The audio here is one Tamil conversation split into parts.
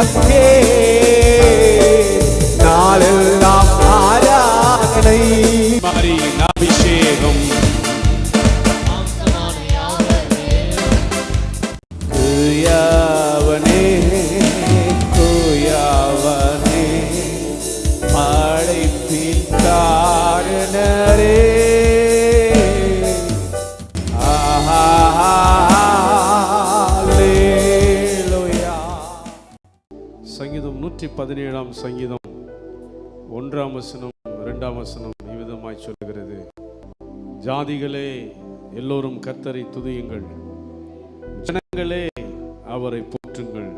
உமக்கே பதினேழாம் சங்கீதம் ஒன்றாம் வசனம் இரண்டாம் வசனம் இவ்விதமாய் சொல்லுகிறது. ஜாதிகளே எல்லோரும் கர்த்தரை துதியுங்கள். ஜனங்களே அவரை போற்றுங்கள்.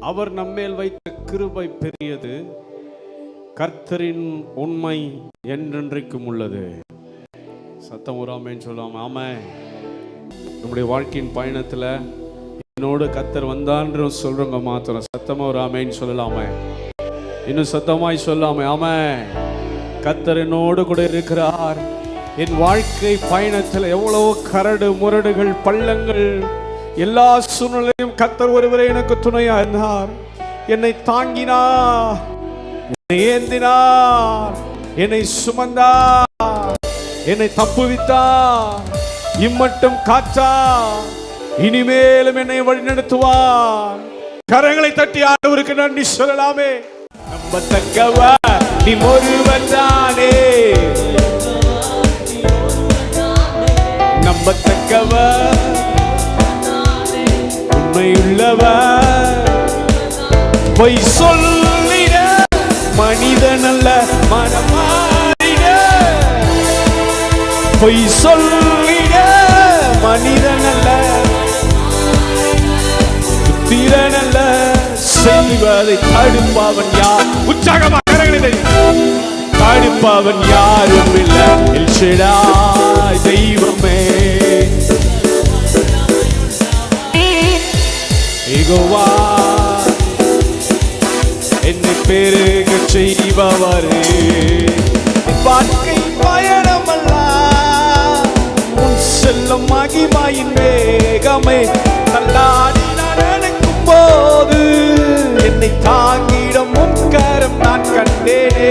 அவர் நம்மேல் வைத்த கிருபை பெரியது. கர்த்தரின் உண்மை என்றென்றைக்கும் உள்ளது. சத்தம் உராமேன்னு சொல்லாம ஆமாம் நம்முடைய வாழ்க்கையின் பயணத்துல என்னோட கத்தர் வந்தான்னு சொல்றவங்க மாத்திரம். சத்தமா ஒரு ஆமைன்னு சொல்லலாமே. இன்னும் சத்தமாய் சொல்லாமே ஆமே கத்தர் என்னோடு கூட இருக்கிறார். என் வாழ்க்கை பயணத்தில் எவ்வளவோ கரடு முரடுகள் பள்ளங்கள் எல்லா சூழ்நிலையும் கத்தர் ஒருவரே எனக்கு துணையா இருந்தார். என்னை தாங்கினார். என்னை ஏந்தினார். என்னை சுமந்தார். என்னை தப்புவித்தார். இம்மட்டும் காத்தார். இனிமேலும் என்னை வழிநடத்துவார் கரங்களை தட்டி ஆண்டவருக்கு நன்றி சொல்லலாமே. நம்பத்தக்கவா நீ ஒருவன் தானே. நம்பத்தக்கவ உண்மையுள்ளவர். பொய் சொல்லிட மனிதன் அல்ல மனமாறிட. பொய் சொல்லிட மனிதன் அதை தடுப்பாவன் யார்? உற்சாகமாக கரங்களை தட்டி. யாரும் இல்லை. எல்ஷடாய் தெய்வமே. ஏகோவா. என்னை பெருக செய்பவரே. வாழ்க்கை பயணமல்ல. உன் செல்லும் மகிமாயின் வேகமே. தள்ளாடி நான் நடக்கும் போது என்னை தாங்கிடும் முக்கரம் நான் கண்டேனே.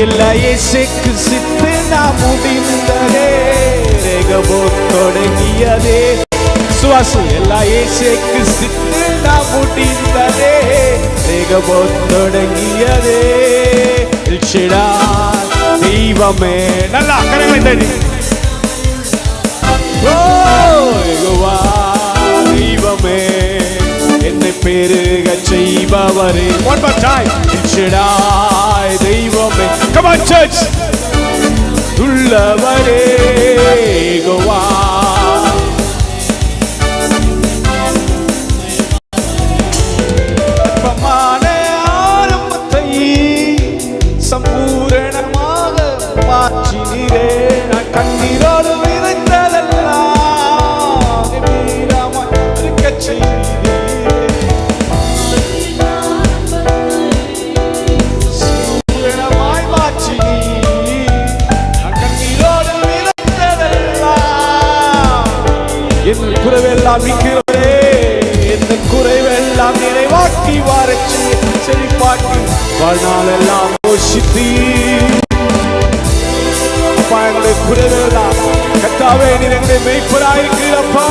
இல்லையே செக்கு சித்து நான் முடிந்ததே. தொடங்கியதே. சுவாசு எல்லா இயேசுக்கு சித்து நான் முடிந்ததே ரேகபோ தொடங்கியதே இல்ஷிடா தெய்வமே நல்லா கரங்களை தடி ஓ யெகோவா தெய்வமே என்னை வாழ்நாளெல்லாம் போஷித்தி அப்பா எங்களுடைய குறைவெல்லாம் கத்தாவே நீர் எங்களை மெய்ப்பராயிருக்கிறப்பா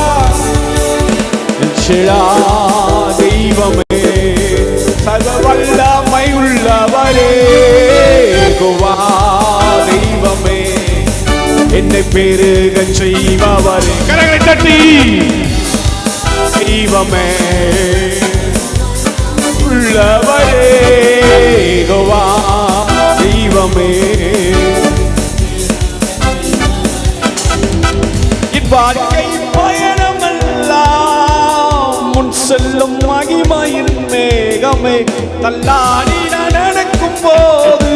செழா தெய்வமே. சர்வ வல்லமை உள்ளவரே குவா தெய்வமே. என்னை பெருக செய்பவரே. கரங்களை தட்டி. தெய்வமே. உள்ளவரே தெய்வமே. வாழ்க்கை பயணமெல்லாம் முன் செல்லும் மகிமையின் மேகமே. தள்ளாடி நடக்கும் போது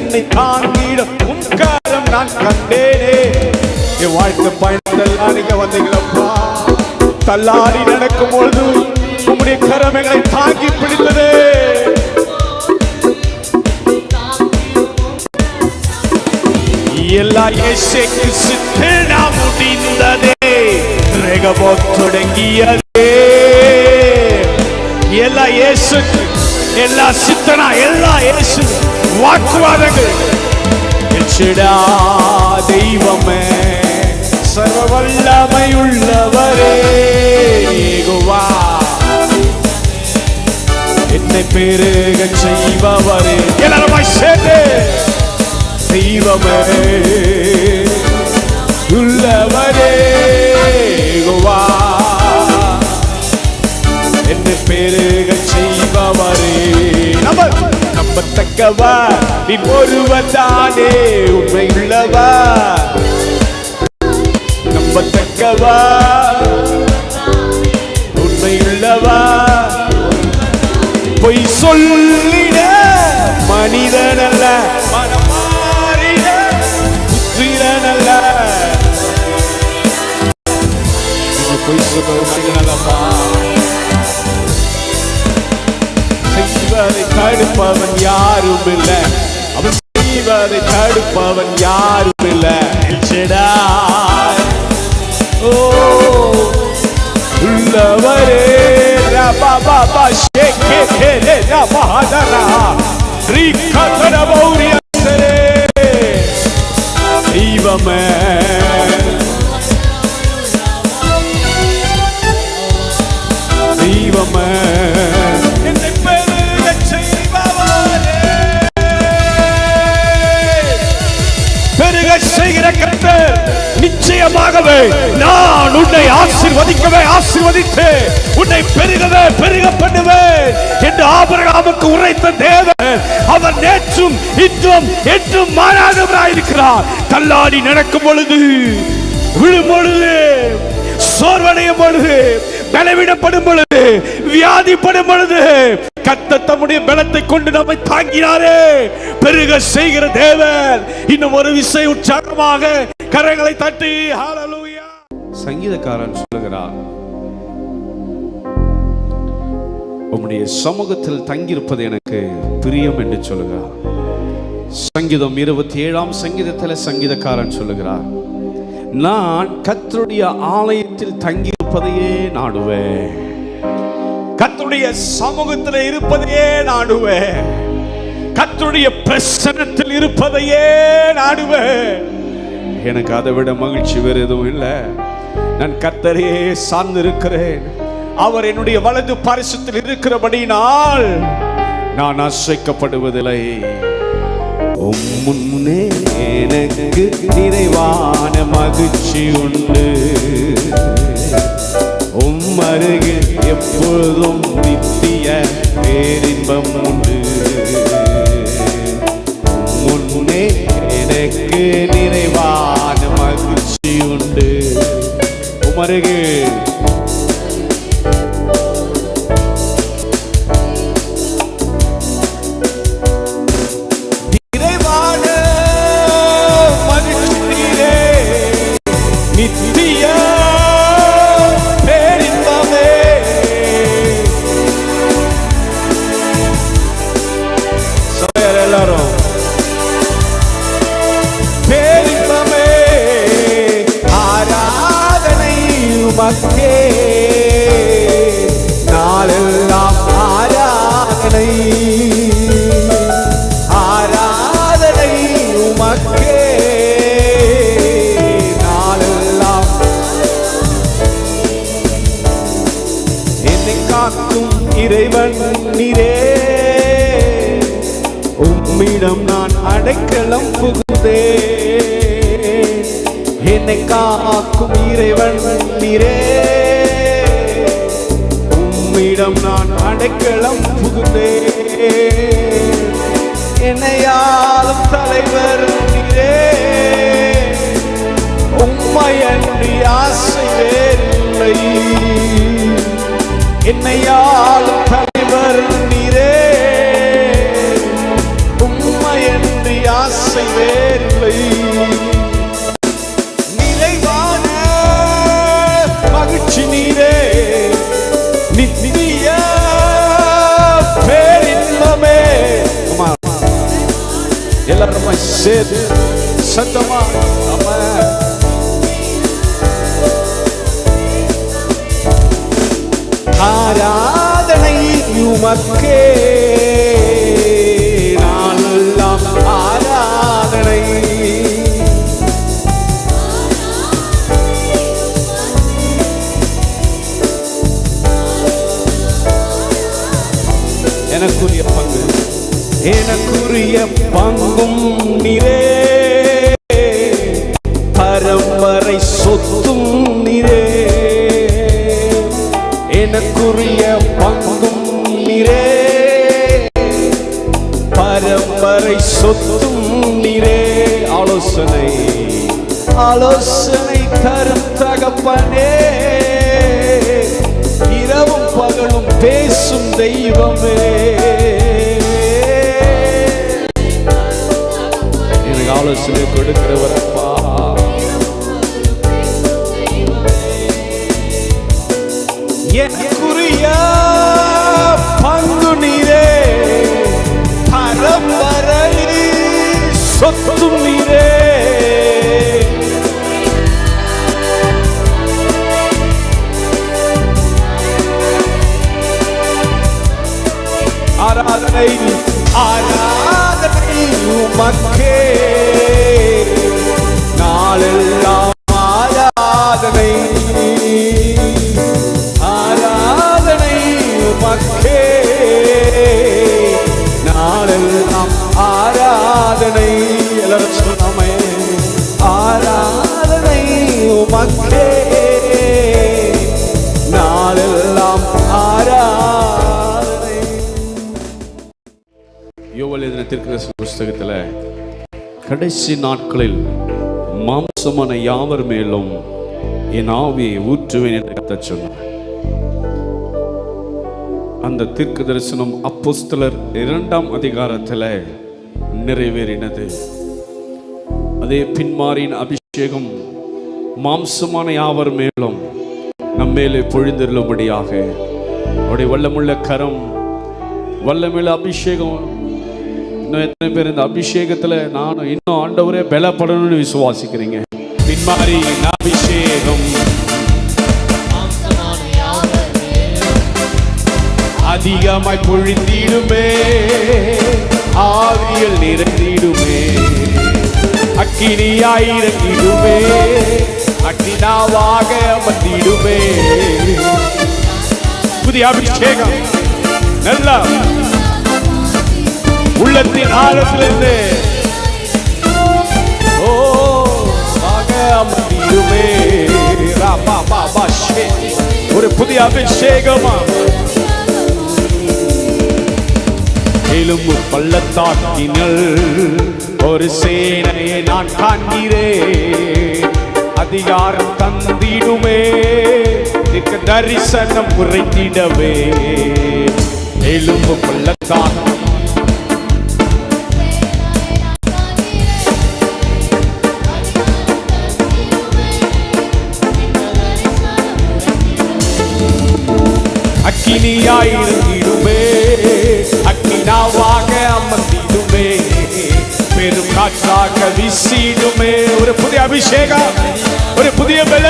என்னை தாங்கிடும் உன்காரம் நான் கண்டேனே. என் வாழ்க்கை பயணத்தெல்லாம் நீங்க வந்தீங்களப்பா. தள்ளாடி நடக்கும் பொழுது உடைய கரமைகளை தாங்கி பிடித்தது. எல்லா இயேசுக்கு சித்தனா முடிந்ததே. ரேகபோ தொடங்கியதே. எல்லா இயேசுக்கு எல்லா சித்தனா எல்லா இயேசு வாக்குவாதங்கள். தெய்வமே சர்வ வல்லமையுள்ளவரே ஏகுவா. உன்னை பெருக செய்பவரே. எல்லாரும் சேர்ந்து. தெய்வமே உள்ளவரே ஏகுவா என்னை பெருக செய்பவரே. நம்ம நம்பத்தக்கவா? நீ ஒருவதானே உண்மை உள்ளவா நம்பத்தக்கவா? சொல்லிட. மனிதனல்ல. அல்ல மனமாறிட புத்திரன் அல்ல சொல்ற ஒரு செய்வதை தடுப்பவன் யாரும் இல்ல அவன் செய்வதை தடுப்பவன் யாரும் இல்ல ஓ உள்ளவரே. Three cuts. தேவன் என்றும் மாறாதவராயிருக்கிறார் தள்ளாடி நடக்கும் பொழுது விழும் பொழுது சோர்வடையும் பொழுது பலவிடப்படும் பொழுது வியாதிப்படும் பொழுது கத்த தம்முடைய பலத்தை கொண்டு நம்மை தாங்கினாரே. பெருக செய்கிற தேவன். இன்னும் ஒரு விசை உற்சாகமாக கரங்களை தட்டி ஹalleluya சங்கீதக்காரன் சொல்லுகிறார் உம்முடைய சமூகத்தில் தங்கியிருப்பது எனக்கு பிரியம் என்று சொல்லுகிறார். சங்கீதம் இருபத்தி ஏழாம் சங்கீதத்தில் சங்கீதக்காரன் சொல்லுகிறார் நான் கத்தருடைய ஆலயத்தில் தங்கியிருப்பதையே நாடுவேன். கத்தருடைய சமூகத்தில் இருப்பதையே நாடுவேன். கத்தருடைய பிரசனத்தில் இருப்பதையே நாடுவேன். எனக்கு அதை விட மகிழ்ச்சி வேறு எதுவும் இல்லை. நான் கத்தரையே சார்ந்திருக்கிறேன். அவர் என்னுடைய வலது பரிசத்தில் இருக்கிறபடினால் நான் அசைக்கப்படுவதில்லை உம் முன்னே எனக்கு நிறைவான மகிழ்ச்சி உண்டு. உம் அருகில் எப்பொழுதும் நித்திய பேரின்பம் உண்டு. உம் முன்னே எனக்கு நிறைவான மகிழ்ச்சி உண்டு. உம் உமக்கே நாளெல்லாம் ஆராதனை. ஆராதனை உமக்கே. நாளெல்லாம். என்னை காக்கும் இறைவன் நீரே. உம்மிடம் நான் அடைக்கலம் புகு என்னை காக்கும் இறைவன் நீரே. உம்மிடம் நான் அடைக்கலம் புகுதே என்னையாலும் தலைவர் நீரே. உம்மையன்றி ஆசை வேறில்லை. என்னையாளும் பேரின்பமே சத்தமா நம்ம ஆராதனை உமக்கே நாளெல்லாம் ஆராதனை. எனக்குரிய பங்கு எனக்குரிய பங்கும் நிறே பரம்பரை சொத்தும் நிறே எனக்குரிய பங்கும் நிறே பரம்பரை சொத்தும் நிறே ஆலோசனை ஆலோசனை தரும் தகப்பனே. இரவும் பகலும் பேசும் தெய்வமே. ஆலோசனை கொடுக்கிறவர் அப்பா. எனக்குரிய பங்கு நீரே பரம்பரை சொத்தும் நீரே. ஆராதனை. யோவல் புஸ்தகத்தில் கடைசி நாட்களில் மாம்சமான யாவர் மேலும் என் ஆவியை ஊற்றுவேன் என்று கத்த சொன்னார். அந்த தீர்க்க தரிசனம் அப்போஸ்தலர் இரண்டாம் அதிகாரத்தில் நிறைவேறினது. அதே பின்மாரின் அபிஷேகம் மாம்சமான யாவர் மேலும் நம்மேலே பொழிந்திருளும்படியாக அவருடைய வல்லமுள்ள கரம் வல்லமில்ல அபிஷேகம். இன்னும் எத்தனை பேர் இந்த அபிஷேகத்துல நானும் இன்னும் ஆண்டவரே பலப்படணும்னு விசுவாசிக்கிறீங்க. பின்மாறி அபிஷேகம். அதிகமாய் பொழிந்திடுமே ஆவியல் நிறைந்திடுமே. அக்கினியாயிரத்திடுமே அக்கினாவாக வந்திடுமே புதிய அபிஷேகம். நல்லா. உள்ளத்தின் ஆழத்திலிருந்து. ஓ ஆக அமர்ந்திடுமே ரா, பா, ஷே. ஒரு புதிய அபிஷேகமா. எலும்பு பள்ளத்தாக்கினல் ஒரு சேனையை நான் காண்கிறேன். அதிகாரம் தந்திடுமே. எனக்கு தரிசனம் உரைத்திடவே. எலும்பு பள்ளத்தாக்கு அக்கினியாயிருந்திடுமே அக்கினாவாக அமர்ந்திடுமே. பெரும் காற்றாக வீசிடுமே. ஒரு புதிய அபிஷேகம் ஒரு புதிய பல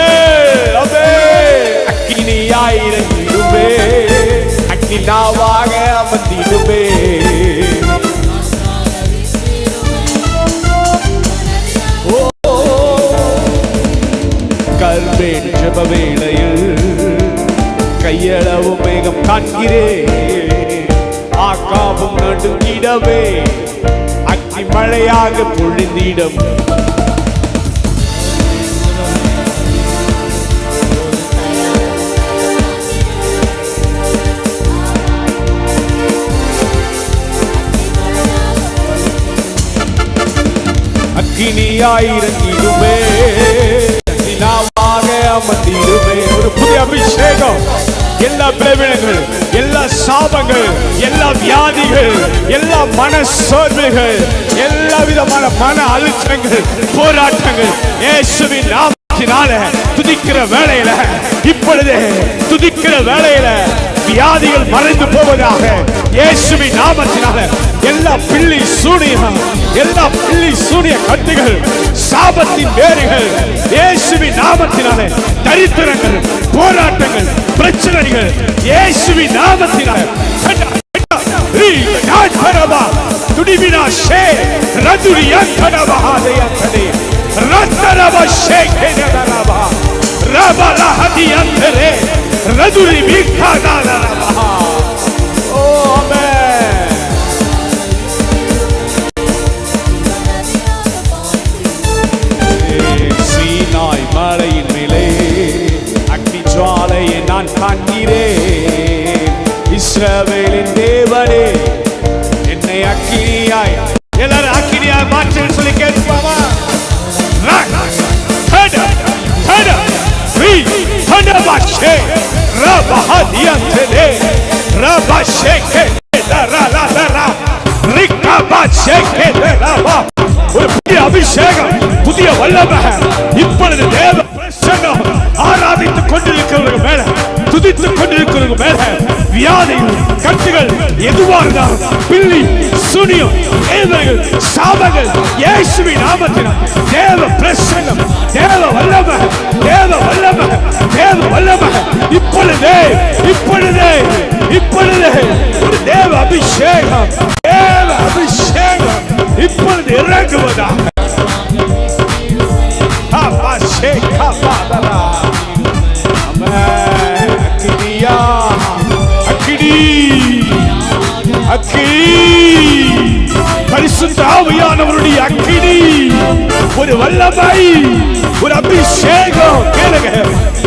அக்கினியாயிருந்திடுமே அக்கினாவாக அமர்ந்திடுமே கல்வேன் ஜப வேளையில் கையளவு மேகம் காண்கிறேன். ஆக்காவும் நடுங்கிடவே. அக்னி மழையாக பொழிந்திடம். அக்கினியாயிரங்கிடுமே அக்கினாவாக அமர்ந்திடுமே ஒரு புதிய அபிஷேகம். எல்லா பிளவினங்கள் எல்லா சாபங்கள் எல்லா வியாதிகள் எல்லா மன சோர்வுகள் எல்லா விதமான மன அழுத்தங்கள் போராட்டங்கள் இயேசுவின் நாமத்தினால துதிக்கிற வேலையில இப்பொழுது துதிக்கிற வேலையில வியாதிகள் மறைந்து போவதாக இயேசுவின் நாமத்தினால எல்லா பிள்ளி சூனியம் எல்லா பிள்ளி சூனிய கட்டுகள் சாபத்தின் வேறுகள் இயேசுவின் நாமத்தினால தரித்திரங்கள் போராட்டங்கள் பிரச்சனைகள் இயேசுவின் நாமத்தினால. துடிவினா ஷே ரதுரியா கடவஹாதய கடே ரத்தரவ ஷே கேதரவா ரபல ஹதியந்தரே ரதுரி விகாதாரவா ஓ ஆமென். சீனாய் மலையின் மேலே அக்னி ஜுவாலையை நான் காண்கிறேன். இஸ்ரவேலின் தேவனே என்னை அக்கினியாய் ஒரு புதிய அபிஷேகம் புதிய வல்லமை இப்பொழுது தேவ பிரசங்கம் ஆராதித்துக் கொண்டிருக்கிறவர்கள் மேல துதித்துக் கொண்டிருக்கிறவர்கள் மேல வியாதி கட்டுகள் எதுவாக இருந்தாலும் பில்லி சுனியம் தேவர்கள் சாபங்கள் இயேசுவின் நாமத்தில் தேவ பிரசன்னம் தேவ வல்லம தேவ வல்லம தேவ வல்லம. இப்பொழுதே இப்பொழுதே இப்பொழுதே ஒரு தேவ அபிஷேகம் தேவ அபிஷேகம் இப்பொழுது இறங்குவதாக. இறங்குவதா அக்கினியா அக்கினி பரிசுத்த ஆவியானவருடைய அக்கினி ஒரு வல்லமை ஒரு அபிஷேகம் கேளுங்க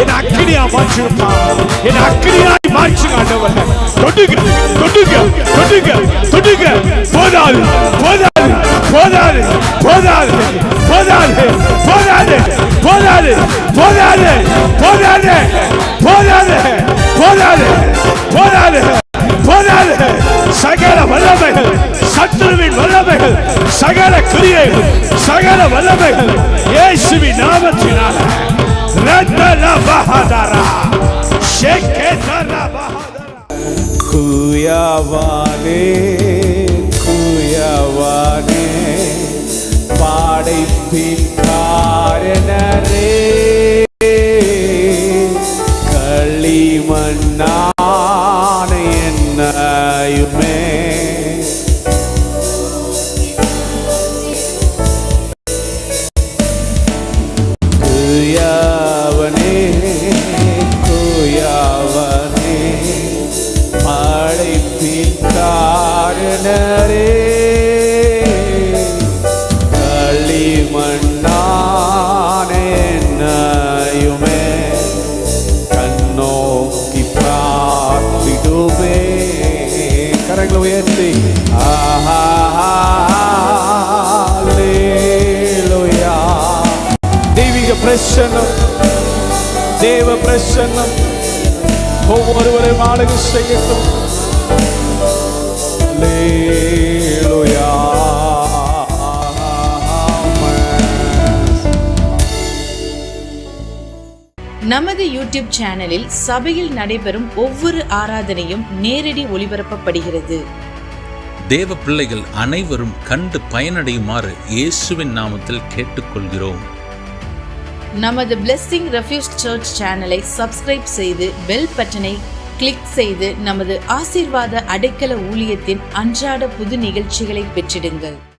என் அக்கினியா மாற்றிருப்பான் என் அக்கினியாய் மாற்றுங்க ஆண்டவர் தொடுங்க தொடுங்க தொடுங்க தொடுங்க போதாது போதாது போதாது போதாது போதாது போதாது போதாது போதாது போதாது போதாது போதாது போதாது போதாது சகல வல்லமைகள் சத்துருவின் வல்லமைகள் சகல கிரியைகள் சகல வல்லமைகள் இயேசுவின் நாமத்தினால. ரத்தன பஹதரா ஷேகேதர பஹதரா குயவானே குயவானே பாடைப்பின் தெய்வீக பிரசன்னம். தேவ பிரசன்னம். ஒவ்வொருவரையும் ஆளுகை செய்யட்டும். அல்லேலூயா. நமது யூடியூப் சேனலில் சபையில் நடைபெறும் ஒவ்வொரு ஆராதனையும் நேரடி ஒளிபரப்பப்படுகிறது. தேவ பிள்ளைகள் அனைவரும் கண்டு பயனடையுமாறு இயேசுவின் நாமத்தில் கேட்டுக்கொள்கிறோம். நமது பிளெஸ்ஸிங் ரெஃப்யூஸ் சர்ச் சேனலை சப்ஸ்கிரைப் செய்து பெல் பட்டனை கிளிக் செய்து நமது ஆசீர்வாத அடைக்கல ஊழியத்தின் அன்றாட புது நிகழ்ச்சிகளை பெற்றிடுங்கள்.